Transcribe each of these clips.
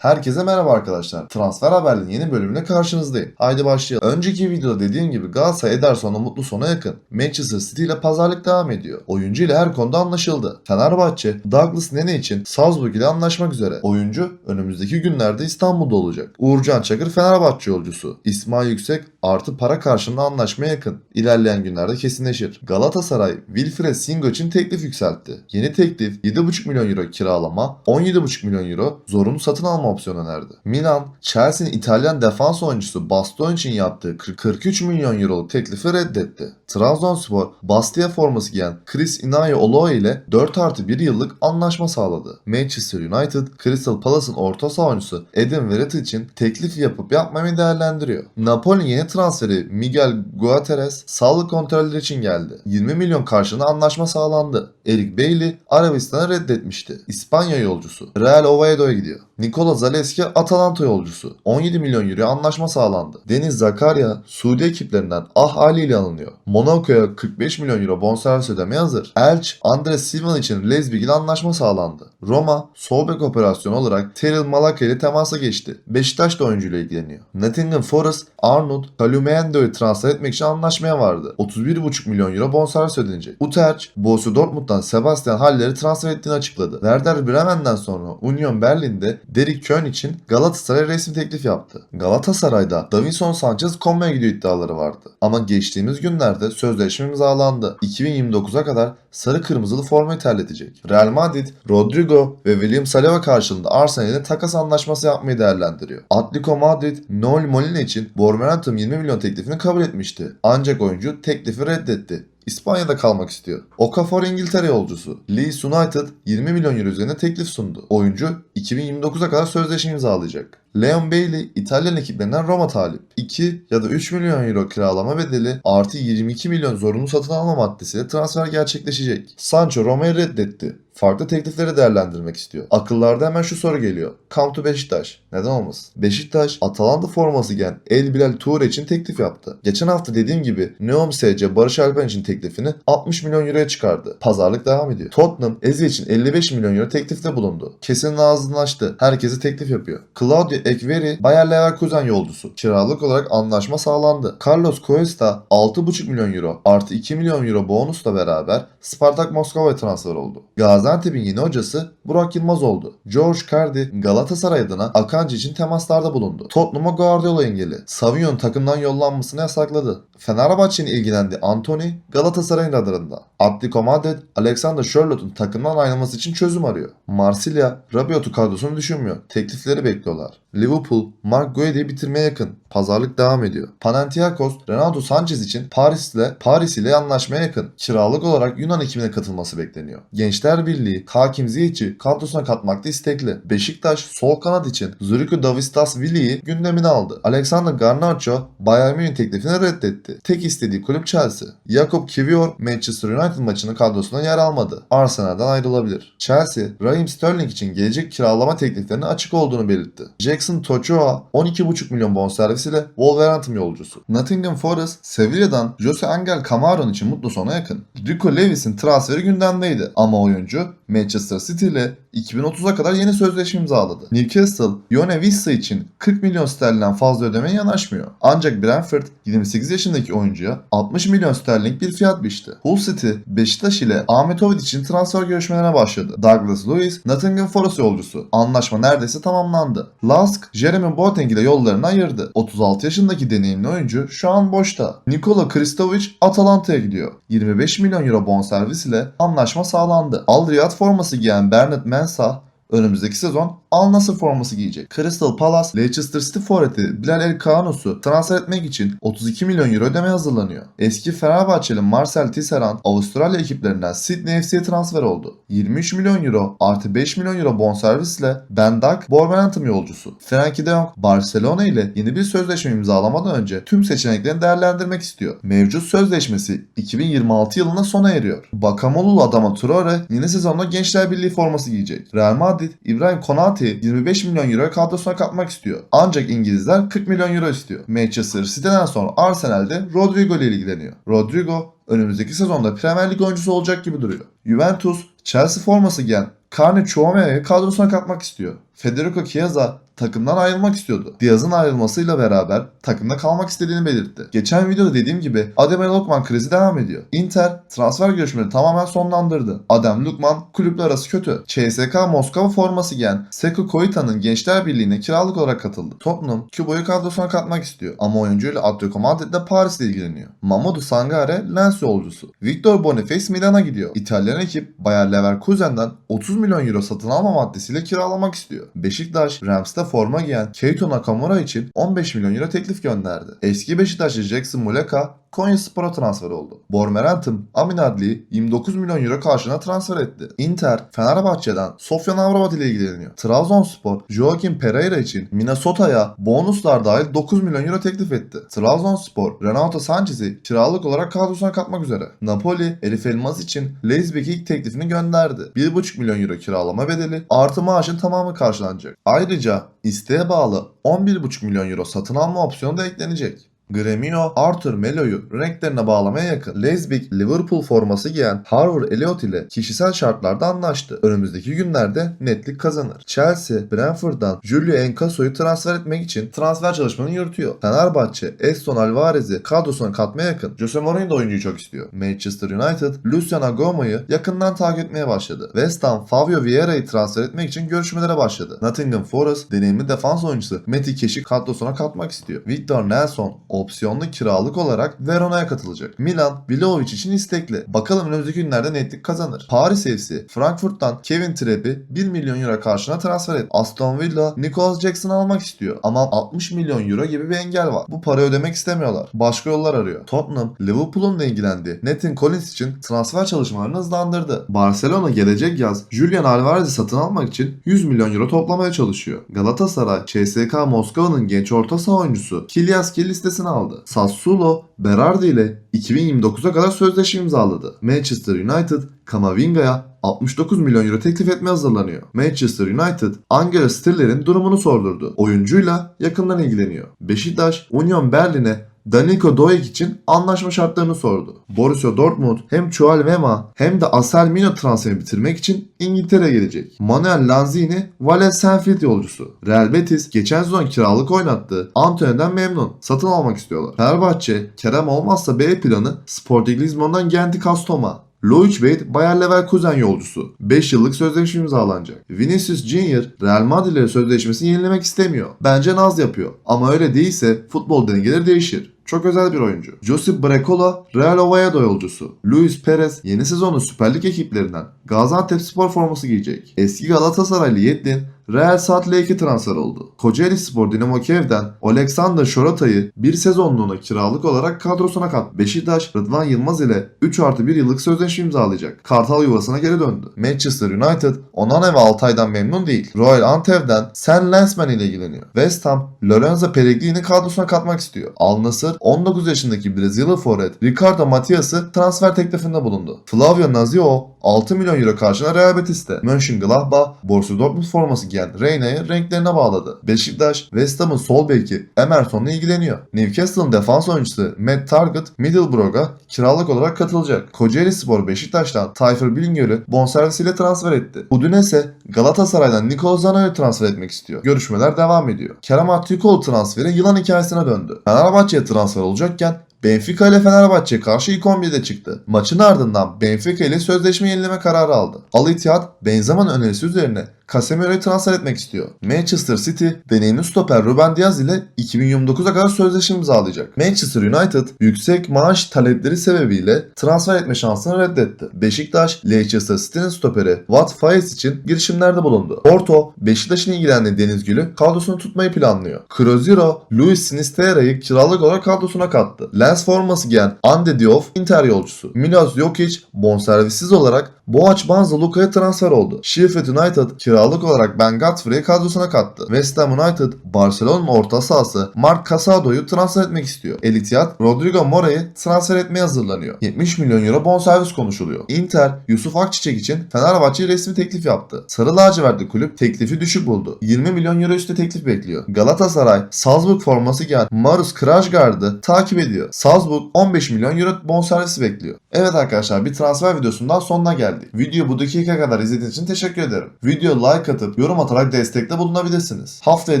Herkese merhaba arkadaşlar. Transfer haberinin yeni bölümüne karşınızdayım. Haydi başlayalım. Önceki videoda dediğim gibi Galatasaray Ederson'la mutlu sona yakın. Manchester City ile pazarlık devam ediyor. Oyuncu ile her konuda anlaşıldı. Fenerbahçe, Douglas Nene için Salzburg ile anlaşmak üzere. Oyuncu önümüzdeki günlerde İstanbul'da olacak. Uğurcan Çakır Fenerbahçe yolcusu. İsmail Yüksek artı para karşılığında anlaşmaya yakın. İlerleyen günlerde kesinleşir. Galatasaray, Wilfred Singo için teklif yükseltti. Yeni teklif 7,5 milyon euro kiralama, 17,5 milyon euro zorunlu satın alma opsiyonu önerdi. Milan, Chelsea'nin İtalyan defans oyuncusu Bastoni için yaptığı 40 43 milyon euroluk teklifi reddetti. Trabzonspor, Bastia forması giyen Chris Inayo ile 4 artı 1 yıllık anlaşma sağladı. Manchester United, Crystal Palace'ın orta saha oyuncusu Edin Verret için teklif yapıp yapmamayı değerlendiriyor. Napoli'nin yeni transferi Miguel Guterres sağlık kontrolleri için geldi. 20 milyon karşılığında anlaşma sağlandı. Eric Bailly Arabistan'ı reddetmişti. İspanya yolcusu Real Oviedo'ya gidiyor. Nikola Zaleski Atalanta yolcusu. 17 milyon euro anlaşma sağlandı. Deniz Zakaria Suudi ekiplerinden Ah Ali ile alınıyor. Monaco'ya 45 milyon euro bonservis ödemeye hazır. Elch, Andres Silva için Leipzig ile anlaşma sağlandı. Roma, sol bek operasyonu olarak Teril Malaka ile temasa geçti. Beşiktaş da oyuncuyla ilgileniyor. Nottingham Forest, Arnold, Calumendo'yu transfer etmek için anlaşmaya vardı. 31,5 milyon euro bonservis ödenecek. Utrecht, Borussia Dortmund'dan Sebastian Haller'i transfer ettiğini açıkladı. Werder Bremen'den sonra Union Berlin'de Derek Köhn için Galatasaray resmi teklif yaptı. Galatasaray'da Davinson Sanchez Come'ye gidiyor iddiaları vardı. Ama geçtiğimiz günlerde sözleşme imzalandı. 2029'a kadar sarı kırmızılı formayı terletecek. Real Madrid, Rodrigo ve William Saliba karşılığında Arsenal'e takas anlaşması yapmayı değerlendiriyor. Atletico Madrid, Noel Molina için Wolverhampton 20 milyon teklifini kabul etmişti. Ancak oyuncu teklifi reddetti. İspanya'da kalmak istiyor. Okafor İngiltere yolcusu. Leeds United 20 milyon euro üzerine teklif sundu. Oyuncu 2029'a kadar sözleşme imzalayacak. Leon Bailey İtalyan ekiplerinden Roma talip. 2 ya da 3 milyon euro kiralama bedeli artı 22 milyon zorunlu satın alma maddesiyle transfer gerçekleşecek. Sancho Roma'yı reddetti. Farklı teklifleri değerlendirmek istiyor. Akıllarda hemen şu soru geliyor. Come to Beşiktaş. Neden olmasın? Beşiktaş Atalanta forması giyen El Bilal Toure için teklif yaptı. Geçen hafta dediğim gibi Neom SC Barış Alper için teklifini 60 milyon euroya çıkardı. Pazarlık devam ediyor. Tottenham Eze için 55 milyon euro teklifte bulundu. Kesenin ağzını açtı. Herkese teklif yapıyor. Claudio Ekveri Bayer Leverkusen yolcusu. Kiralık olarak anlaşma sağlandı. Carlos Cuesta 6,5 milyon euro artı 2 milyon euro bonusla beraber Spartak Moskova'ya transfer oldu. Gaziantep'in yeni hocası Burak Yılmaz oldu. George Cardi Galatasaray adına Akanji için temaslarda bulundu. Tottenham'a Guardiola engeli. Savion takımdan yollanmasını yasakladı. Fenerbahçe'nin ilgilendi Anthony Galatasaray'ın radarında. Atletico Madrid Alexander Sherlock'un takımdan ayrılması için çözüm arıyor. Marsilya Rabiot'u kadrosunu düşünmüyor. Teklifleri bekliyorlar. Liverpool Mark Guede'yi bitirmeye yakın. Pazarlık devam ediyor. Panathinaikos Renato Sanchez için Paris ile Paris ile anlaşmaya yakın. Kiralık olarak Yunan ekibine katılması bekleniyor. Gençler Birliği Hakim Ziyech'i kadrosuna katmakta istekli. Beşiktaş sol kanat için Zurigo Davistas-Villi'yi gündemine aldı. Alexander Garnacho Bayern Münih teklifini reddetti. Tek istediği kulüp Chelsea. Jakob Kivior Manchester United maçının kadrosuna yer almadı. Arsenal'dan ayrılabilir. Chelsea, Raheem Sterling için gelecek kiralama tekliflerine açık olduğunu belirtti. Jackson Tochoa 12,5 milyon bonservisiyle Wolverhampton yolcusu. Nottingham Forest, Sevilla'dan Jose Angel Camaron için mutlu sona yakın. Rico Lewis'in transferi gündemdeydi ama oyuncu Manchester City ile 2030'a kadar yeni sözleşme imzaladı. Newcastle, Yone Vissa için 40 milyon sterlinden fazla ödemeye yanaşmıyor. Ancak Brentford 28 yaşındaki oyuncuya 60 milyon sterling bir fiyat biçti. Hull City, Beşiktaş ile Ahmet Ovid için transfer görüşmelerine başladı. Douglas Lewis, Nottingham Forest yolcusu. Anlaşma neredeyse tamamlandı. Lask, Jeremy Boateng ile yollarını ayırdı. 36 yaşındaki deneyimli oyuncu şu an boşta. Nikola Kristovic Atalanta'ya gidiyor. 25 milyon euro bonservis ile anlaşma sağlandı. Al Riyad forması giyen Bernard Mensah önümüzdeki sezon Al Nassr forması giyecek. Crystal Palace, Leicester City forveti Bilal El Kanus'u transfer etmek için 32 milyon euro ödemeye hazırlanıyor. Eski Fenerbahçeli Marcel Tisserand Avustralya ekiplerinden Sydney FC'ye transfer oldu. 23 milyon euro artı 5 milyon euro bonservisle Ben Dunk Wolverhampton yolcusu. Frenkie de Jong Barcelona ile yeni bir sözleşme imzalamadan önce tüm seçeneklerini değerlendirmek istiyor. Mevcut sözleşmesi 2026 yılında sona eriyor. Bakamolulu adama Traore yeni sezonda Gençler Birliği forması giyecek. Real Madrid İbrahim Konate 25 milyon euro kadrosuna katmak istiyor. Ancak İngilizler 40 milyon euro istiyor. Manchester City'den sonra Arsenal'de Rodrigo ile ilgileniyor. Rodrigo önümüzdeki sezonda Premier Lig oyuncusu olacak gibi duruyor. Juventus Chelsea forması giyen Carne Chouameni kadrosuna katmak istiyor. Federico Chiesa takımdan ayrılmak istiyordu. Diaz'ın ayrılmasıyla beraber takımda kalmak istediğini belirtti. Geçen videoda dediğim gibi Adem Lokman krizi devam ediyor. Inter transfer görüşmeleri tamamen sonlandırdı. Adem Lukman kulüple arası kötü. CSK Moskova forması giyen Seko Koita'nın Gençler Birliği'ne kiralık olarak katıldı. Tottenham Kubo'yu kadrosuna katmak istiyor ama oyuncuyla Atletico Madrid'de Paris'le ilgileniyor. Mamadou Sangare Lens yolcusu. Victor Boniface Milan'a gidiyor. İtalyan ekip Bayer Leverkusen'den 30 milyon euro satın alma maddesiyle kiralamak istiyor. Beşiktaş Rams'te forma giyen Keito Nakamura için 15 milyon euro teklif gönderdi. Eski Beşiktaşlı Jackson Muleka Konya Spor'a transfer oldu. Bormerentim Amin Adli'yi 29 milyon euro karşılığına transfer etti. Inter, Fenerbahçe'den Sofyan Amrabat ile ilgileniyor. Trabzonspor, Joaquim Pereira için Minnesota'ya bonuslar dahil 9 milyon euro teklif etti. Trabzonspor, Renato Sanchez'i kiralık olarak kadrosuna katmak üzere. Napoli, Elif Elmas için Leipzig'e ilk teklifini gönderdi. 1,5 milyon euro kiralama bedeli artı maaşın tamamı karşılanacak. Ayrıca isteğe bağlı 11,5 milyon euro satın alma opsiyonu da eklenecek. Gremio, Arthur Melo'yu renklerine bağlamaya yakın. Leipzig, Liverpool forması giyen Harvard Elliott ile kişisel şartlarda anlaştı. Önümüzdeki günlerde netlik kazanır. Chelsea, Brentford'dan Julio Encaso'yu transfer etmek için transfer çalışmalarını yürütüyor. Fenerbahçe, Eston Alvarez'i kadrosuna katmaya yakın. Jose Mourinho da oyuncuyu çok istiyor. Manchester United, Luciano Agoma'yı yakından takip etmeye başladı. West Ham, Fabio Vieira'yı transfer etmek için görüşmelere başladı. Nottingham Forest, deneyimli defans oyuncusu Matty Cash'i kadrosuna katmak istiyor. Victor Nelson, opsiyonlu kiralık olarak Verona'ya katılacak. Milan, Vlahovic için istekli. Bakalım önümüzdeki günlerde netlik kazanır. Paris FC, Frankfurt'tan Kevin Trapp'i 1 milyon euro karşına transfer etti. Aston Villa, Nicholas Jackson'ı almak istiyor. Ama 60 milyon euro gibi bir engel var. Bu parayı ödemek istemiyorlar. Başka yollar arıyor. Tottenham, Liverpool'un da ilgilendiği Nathan Collins için transfer çalışmalarını hızlandırdı. Barcelona gelecek yaz Julian Alvarez'i satın almak için 100 milyon euro toplamaya çalışıyor. Galatasaray, CSK Moskova'nın genç orta saha oyuncusu Kilyaski listesine aldı. Sassuolo, Berardi ile 2029'a kadar sözleşme imzaladı. Manchester United, Kamavinga'ya 69 milyon euro teklif etmeye hazırlanıyor. Manchester United, Angela Stiller'in durumunu sordurdu. Oyuncuyla yakından ilgileniyor. Beşiktaş, Union Berlin'e Danilo Doek için anlaşma şartlarını sordu. Borussia Dortmund hem Chual Vema hem de Asel Mino transferini bitirmek için İngiltere gelecek. Manuel Lanzini, Valencia Senfield yolcusu. Real Betis geçen sezon kiralık oynattı. Antonio'dan memnun. Satın almak istiyorlar. Fenerbahçe, Kerem olmazsa B planı Sporting Lisbon'dan Genti Castoma. Loic Wade Bayer Leverkusen yolcusu. 5 yıllık sözleşme imzalanacak. Vinicius Junior Real Madrid sözleşmesini yenilemek istemiyor. Bence naz yapıyor. Ama öyle değilse futbol dengeleri değişir. Çok özel bir oyuncu. Josip Brekola Real Oviedo yolcusu. Luis Perez yeni sezonu Süper Lig ekiplerinden Gaziantep spor forması giyecek. Eski Galatasaraylı Yedlin Real Salt Lake'e transfer oldu. Kocaeli Spor Dinamo Kiev'den Alexander Şorota'yı bir sezonluğuna kiralık olarak kadrosuna kat. Beşiktaş Rıdvan Yılmaz ile 3 artı 1 yıllık sözleşme imzalayacak. Kartal yuvasına geri döndü. Manchester United Onana ve Altay'dan memnun değil. Royal Antwerp'den Sen Lensman ile ilgileniyor. West Ham Lorenzo Pellegrini kadrosuna katmak istiyor. Al Nassr 19 yaşındaki Brezilya forvet Ricardo Matias'ı transfer teklifinde bulundu. Flavio Nazio 6 milyon euro karşına Real Betis'te. Mönchengladbach Borussia Dortmund forması giyen Reyna'yı renklerine bağladı. Beşiktaş West Ham'ın sol beki Emerson'la ilgileniyor. Newcastle'ın defans oyuncusu Matt Target Middlesbrough'a kiralık olarak katılacak. Kocaeli Spor Beşiktaş'tan Tayfur Bingöl'ü bonservisiyle transfer etti. Udinese Galatasaray'dan Nikola Zano'yu transfer etmek istiyor. Görüşmeler devam ediyor. Kerem Aktürkoğlu transferi yılan hikayesine döndü. Fenerbahçe'ye transfer olacakken Benfica ile Fenerbahçe karşı ilk 11'de çıktı. Maçın ardından Benfica ile sözleşme yenileme kararı aldı. Al Ittihad Benzema'nın önerisi üzerine Casemiro'yu transfer etmek istiyor. Manchester City deneyimli stoper Ruben Diaz ile 2029'a kadar sözleşme imzalayacak. Manchester United yüksek maaş talepleri sebebiyle transfer etme şansını reddetti. Beşiktaş Leicester City'nin stoperi Watt Fayez için girişimlerde bulundu. Porto Beşiktaş'ın ilgilendiği Deniz Gül'ü kadrosunu tutmayı planlıyor. Croziro Luis Sinisterra'yı kiralık olarak kadrosuna kattı. Lens forması giyen Ande Diouf Inter yolcusu. Milos Jokic bonservissiz olarak Boğaç Banza Luka'ya transfer oldu. Sheffield United kiralık olarak Ben Godfrey'i kadrosuna kattı. West Ham United Barcelona'nın orta sahası Marc Casado'yu transfer etmek istiyor. El Ittihad Rodrigo Mora'yı transfer etmeye hazırlanıyor. 70 milyon euro bonservis konuşuluyor. Inter Yusuf Akçiçek için Fenerbahçe'ye resmi teklif yaptı. Sarı lacivertli kulüp teklifi düşük buldu. 20 milyon euro üstü teklif bekliyor. Galatasaray Salzburg forması giyen Marus Krajgard'ı takip ediyor. Salzburg 15 milyon euro bonservisi bekliyor. Evet arkadaşlar bir transfer videosundan sonuna geldik. Videoyu bu dakika kadar izlediğiniz için teşekkür ederim. Video like atıp yorum atarak destekte bulunabilirsiniz. Haftaya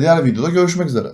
diğer videoda görüşmek üzere.